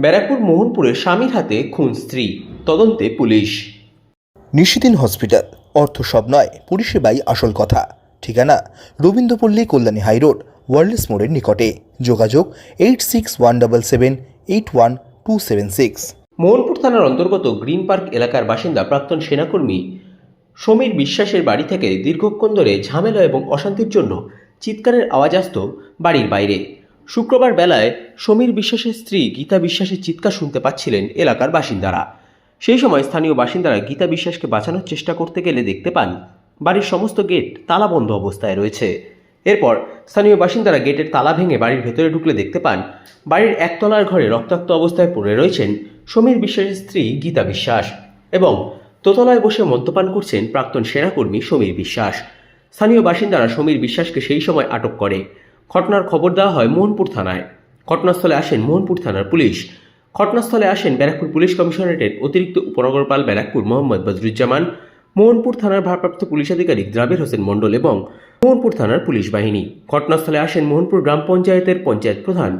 ব্যারাকপুর মোহনপুরে স্বামীর হাতে খুন স্ত্রী। তদন্তে পুলিশ। নিশিদিন হসপিটাল। অর্থ সব নয় পরিষেবাই আসল কথা। ঠিকানা রবীন্দ্রপল্লী কল্যাণী হাইরোড ওয়ার্ল্ডস মোড়ের নিকটে। যোগাযোগ eight six one double seven eight one two seven six. Mohanpur থানার অন্তর্গত গ্রিন পার্ক এলাকার বাসিন্দা প্রাক্তন সেনাকর্মী সমীর বিশ্বাসের বাড়ি থেকে দীর্ঘক্ষণ ধরে ঝামেলা এবং অশান্তির জন্য চিৎকারের আওয়াজ আসত বাড়ির বাইরে। শুক্রবার বেলায় সমীর বিশ্বাসের স্ত্রী গীতা বিশ্বাসের চিৎকার শুনতে পাচ্ছিলেন এলাকার বাসিন্দারা। সেই সময় স্থানীয় বাসিন্দারা গীতা বিশ্বাসকে বাঁচানোর চেষ্টা করতে গেলে দেখতে পান, বাড়ির সমস্ত গেট তালাবন্ধ অবস্থায় রয়েছে। এরপর স্থানীয় বাসিন্দারা গেটের তালা ভেঙে বাড়ির ভেতরে ঢুকলে দেখতে পান, বাড়ির একতলার ঘরে রক্তাক্ত অবস্থায় পড়ে রয়েছেন সমীর বিশ্বাসের স্ত্রী গীতা বিশ্বাস এবং দোতলায় বসে মদ্যপান করছেন প্রাক্তন সেনাকর্মী সমীর বিশ্বাস। স্থানীয় বাসিন্দারা সমীর বিশ্বাসকে সেই সময় আটক করে। ঘটনার খবর দেওয়া হয় মোহনপুর থানায়। ঘটনাস্থলে আসেন মোহনপুর থানার পুলিশ। ঘটনাস্থলে আসেন ব্যারাকপুর পুলিশ কমিশনারেটের অতিরিক্ত উপনগরপাল ব্যারাকপুর মোহাম্মদ বদরুজ্জামান, মোহনপুর থানার ভারপ্রাপ্ত পুলিশ আধিকারিক দ্রাবির হোসেন মণ্ডল এবং মোহনপুর থানার পুলিশ বাহিনী। ঘটনাস্থলে আসেন মোহনপুর গ্রাম পঞ্চায়েতের পঞ্চায়েত প্রধান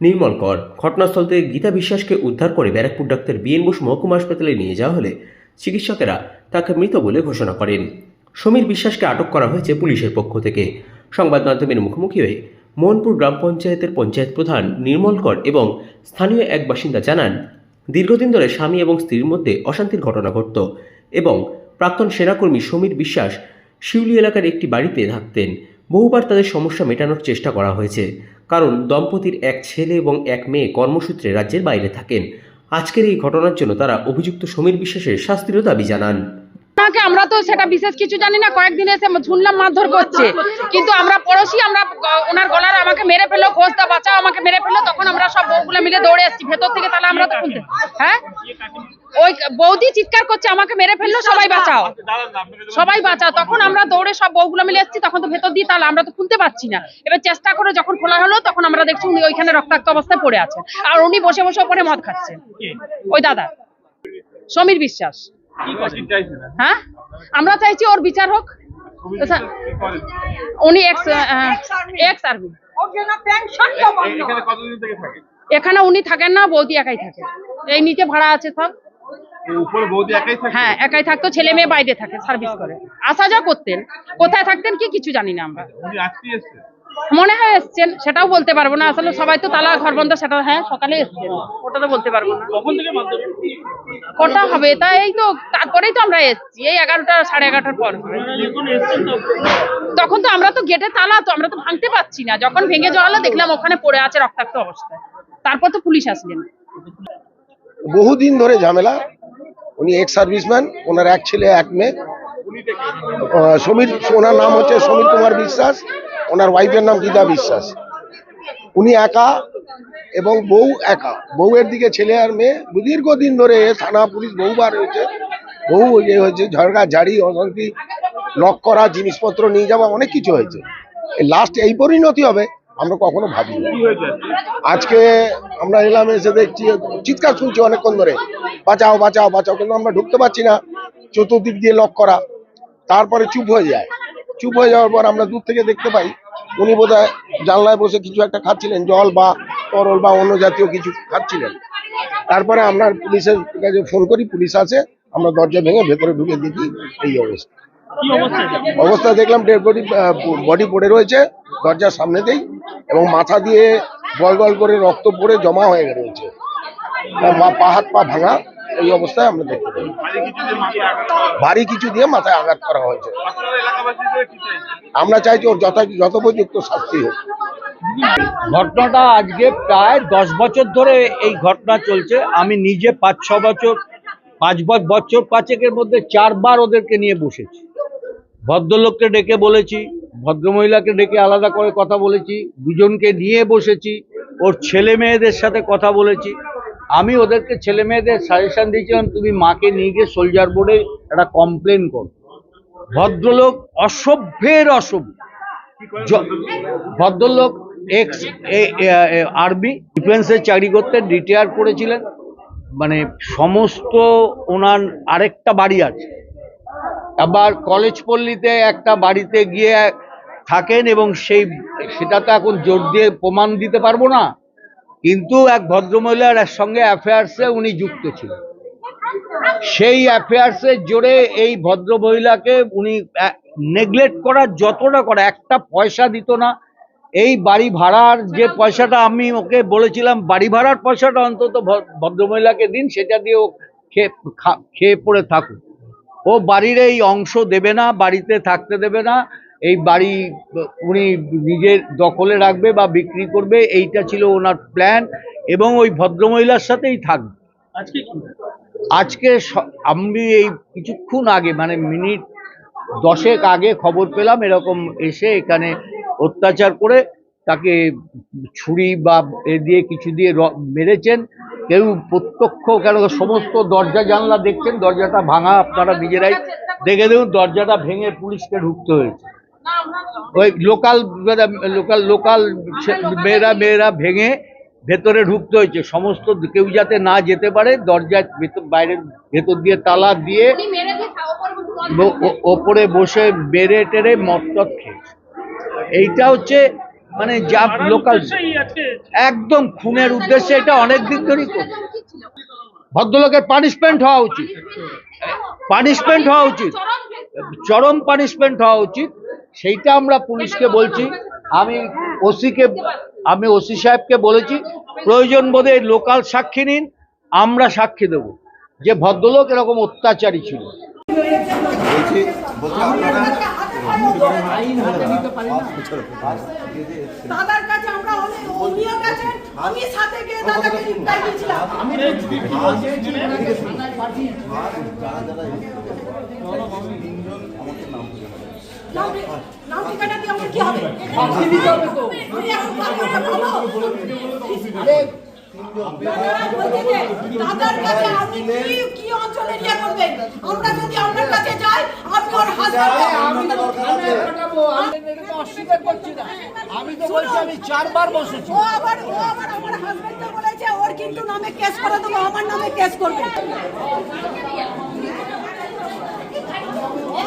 নির্মল কর। ঘটনাস্থল থেকে গীতা বিশ্বাসকে উদ্ধার করে ব্যারাকপুর ডাক্তার বিএন বোস মহকুমা হাসপাতালে নিয়ে যাওয়া হলে চিকিৎসকেরা তাকে মৃত বলে ঘোষণা করেন। সমীর বিশ্বাসকে আটক করা হয়েছে পুলিশের পক্ষ থেকে। সংবাদ মাধ্যমের মুখোমুখি হয়ে মোহনপুর গ্রাম পঞ্চায়েতের পঞ্চায়েত প্রধান নির্মল কর এবং স্থানীয় এক বাসিন্দা জানান, দীর্ঘদিন ধরে স্বামী এবং স্ত্রীর মধ্যে অশান্তির ঘটনা ঘটত এবং প্রাক্তন সেনাকর্মী সমীর বিশ্বাস শিউলি এলাকার একটি বাড়িতে থাকতেন। বহুবার তাদের সমস্যা মেটানোর চেষ্টা করা হয়েছে, কারণ দম্পতির এক ছেলে এবং এক মেয়ে কর্মসূত্রে রাজ্যের বাইরে থাকেন। আজকের এই ঘটনার জন্য তারা অভিযুক্ত সমীর বিশ্বাসের শাস্তিরও দাবি জানান। ওনাকে আমরা তো সেটা বিশেষ কিছু জানি না। কয়েকদিন এসে শুনলাম মারধর করছে। কিন্তু আমরা পড়োশি, আমরা ওনার গলার আমাকে মেরে ফেলল খোঁজটা বাঁচাও আমাকে মেরে ফেলল, তখন আমরা সব বউগুলো মিলে দৌড়ে এসেছি। ভেতর থেকে তাহলে আমরা তো হ্যাঁ? ওই বৌদি চিৎকার করছে, আমাকে মেরে ফেলল, সবাই বাঁচাও। সবাই বাঁচাও। তখন আমরা দৌড়ে সব বউগুলো মিলে এসেছি, তখন তো ভেতর দিয়ে তাহলে আমরা তো খুলতে পারছি না। এবার চেষ্টা করে যখন খোলা হলো, তখন আমরা দেখছি উনি ওইখানে রক্তাক্ত অবস্থায় পড়ে আছে আর উনি বসে বসে ওপরে মদ খাচ্ছেন। ওই দাদা, সমীর বিশ্বাস। হ্যাঁ? আমরা চাইছি ওর বিচার হোক। উনি এক্স এক্স আর্মি এখানে উনি থাকেন না বৌদি একাই থাকে। এই নিচে ভাড়া আছে সব। উপরে বৌদি একাই থাকে? হ্যাঁ একাই থাকতো ছেলে মেয়ে বাইরে থাকে সার্ভিস করে। আসা যা করতেন। কোথায় থাকতেন কি কিছু জানি না আমরা। মনে হয় এসছেন সেটাও বলতে পারব না। আসলে সবাই তো তালা ঘর বন্ধ সেটা হ্যাঁ সকালে এসছেন। ওটা তো বলতে পারব না। কখন থেকে মারধর কটা হবে? তা এই তো তারপরেই তো আমরা এসছি। এই এগারোটা সাড়ে এগারোটার পর তখন তো আমরা তো গেটে তালা তো আমরা তো ভাঙতে পারছি না। যখন ভেঙে যাওয়া হলো দেখলাম ওখানে পড়ে আছে রক্তাক্ত অবস্থায় তারপর তো পুলিশ আসলেন। বহুদিন ধরে ঝামেলা। উনি এক্স সার্ভিসম্যান ওনার এক ছেলে এক মেয়ে। আহ, সমীর ওনার নাম হচ্ছে সমীর কুমার বিশ্বাস। ওনার ওয়াইফের নাম গীতা বিশ্বাস। উনি একা এবং বউ একা। বউয়ের দিকে ছেলে আর মেয়ে দীর্ঘদিন ধরে থানা পুলিশ বহুবার হয়েছে। বহু ইয়ে হয়েছে ঝড়গা ঝাড়ি অশান্তি লক করা জিনিসপত্র নিয়ে যাওয়া অনেক কিছু হয়েছে। লাস্ট এই পরিণতি হবে আমরা কখনো হয়েছে? আজকে আমরা এলাম এসে দেখছি চিৎকার শুনছি অনেকক্ষণ ধরে। বাঁচাও বাঁচাও বাঁচাও কিন্তু আমরা ঢুকতে পারছি না। চতুর্দিক দিয়ে লক করা। তারপরে চুপ হয়ে যায়। চুপ হয়ে যাওয়ার পর আমরা দূর থেকে দেখতে পাই উনি বোধহয় জানলায় বসে কিছু একটা খাচ্ছিলেন জল বা তরল বা অন্য জাতীয় কিছু খাচ্ছিলেন। তারপরে আমরা পুলিশের কাছে ফোন করি পুলিশ আছে আমরা দরজা ভেঙে ভেতরে ঢুকে দেখি এই অবস্থা। অবস্থা? দেখলাম ডেড বডি বডি পড়ে রয়েছে দরজার সামনেতেই এবং মাথা দিয়ে গল গল করে রক্ত পড়ে জমা হয়ে রয়েছে পা হাত পা ভাঙা। এই অবস্থায় আমরা দেখতে পাই। ভারী কিছু দিয়ে মাথায় আঘাত করা হয়েছে। আমরা চাইছি ওর যথা যথোপযুক্ত শাস্তি হোক। ঘটনাটা আজকে প্রায় দশ বছর ধরে এই ঘটনা চলছে। আমি নিজে পাঁচ, ছ বছর, পাঁচ বছর পাঁচেকের মধ্যে চারবার ওদেরকে নিয়ে বসেছি। ভদ্রলোককে ডেকে বলেছি, ভদ্রমহিলাকে ডেকে আলাদা করে কথা বলেছি, দুজনকে নিয়ে বসেছি, ওর ছেলে মেয়েদের সাথে কথা বলেছি। আমি ওদেরকে ছেলে মেয়েদের সাজেশন দিয়েছিলাম, তুমি মাকে নিয়ে গিয়ে সোলজার বোর্ডে একটা কমপ্লেন করো। ভদ্রলোক অসভ্যের অসভ্য। ভদ্রলোক এক্স আর্মি ডিফেন্সে চাকরি করতে রিটায়ার করেছিলেন। মানে সমস্ত ওনার আরেকটা বাড়ি আছে। আবার কলেজ পল্লীতে একটা বাড়িতে গিয়ে থাকেন এবং সেই সেটা তো এখন জোর দিয়ে প্রমাণ দিতে পারব না। কিন্তু এক ভদ্রমহিলার সঙ্গে অ্যাফেয়ার্সে উনি যুক্ত ছিলেন। সেই অ্যাফেয়ার্সের জোরে এই ভদ্রমহিলাকে উনি নেগলেক্ট করার যতটা করে, একটা পয়সা দিত না। এই বাড়ি ভাড়ার যে পয়সাটা আমি ওকে বলেছিলাম, বাড়ি ভাড়ার পয়সাটা অন্তত ভদ্রমহিলাকে দিন, সেটা দিয়ে ও খেয়ে খেয়ে পড়ে থাকুক। ও বাড়ির এই অংশ দেবে না, বাড়িতে থাকতে দেবে না। এই বাড়ি উনি নিজের দখলে রাখবে বা বিক্রি করবে এইটা ছিল ওনার প্ল্যান এবং ওই ভদ্রমহিলার সাথেই থাকবে। আজকে আজকে আমি এই কিছুক্ষণ আগে মানে মিনিট দশেক আগে খবর পেলাম এরকম এসে এখানে অত্যাচার করে তাকে ছুরি বা এ দিয়ে কিছু দিয়ে মেরেছেন। কেউ প্রত্যক্ষ কেন সমস্ত দরজা জানলা দেখছেন দরজাটা ভাঙা আপনারা নিজেরাই দেখে দেখুন দরজাটা ভেঙে পুলিশকে ঢুকতে হয়েছে। ওই লোকাল লোকাল লোকাল মেয়েরা মেয়েরা ভেঙে ভেতরে ঢুকতে হয়েছে। সমস্ত কেউ যাতে না যেতে পারে দরজা ভেতর বাইরের ভেতর দিয়ে তালা দিয়ে ওপরে বসে বেড়ে টেরে মটট খেয়েছে। এইটা হচ্ছে মানে যা লোকাল একদম খুনের উদ্দেশ্যে এটা অনেক দিন ধরেই করছে। ভদ্রলোকের পানিশমেন্ট হওয়া উচিত। পানিশমেন্ট হওয়া উচিত। চরম পানিশমেন্ট হওয়া উচিত। সেইটা আমরা পুলিশকে বলছি। আমি ওসিকে আমি ওসি সাহেবকে বলেছি প্রয়োজন বোধে লোকাল সাক্ষী নিন আমরা সাক্ষী দেব। যে ভদ্রলোক এরকম অত্যাচারী ছিল। দাদার কাছে আমরা অনেক উনিও গেছেন আমি সাথে গিয়ে দাদাকে রিপ্লাই দিয়েছিলাম। নাম রে- নাম ঠিকানা দিয়ে আমার কি হবে? আমি এখন পাবো না, পাবো। দাদারা বলছে যে, দাদার কাছে আপনি কি কি অঞ্চলে ইয়ে করবেন আমরা যদি আপনার কাছে যাই আপনি ওর হাজবেন্ড অস্বীকার করছি না আমি তো বলছি আমি চারবার বসেছি ও আবার ও আবার আমার হাজবেন্ডকে বলেছে ওর কিন্তু নামে কেস করে দেবো আমার নামে কেস করবে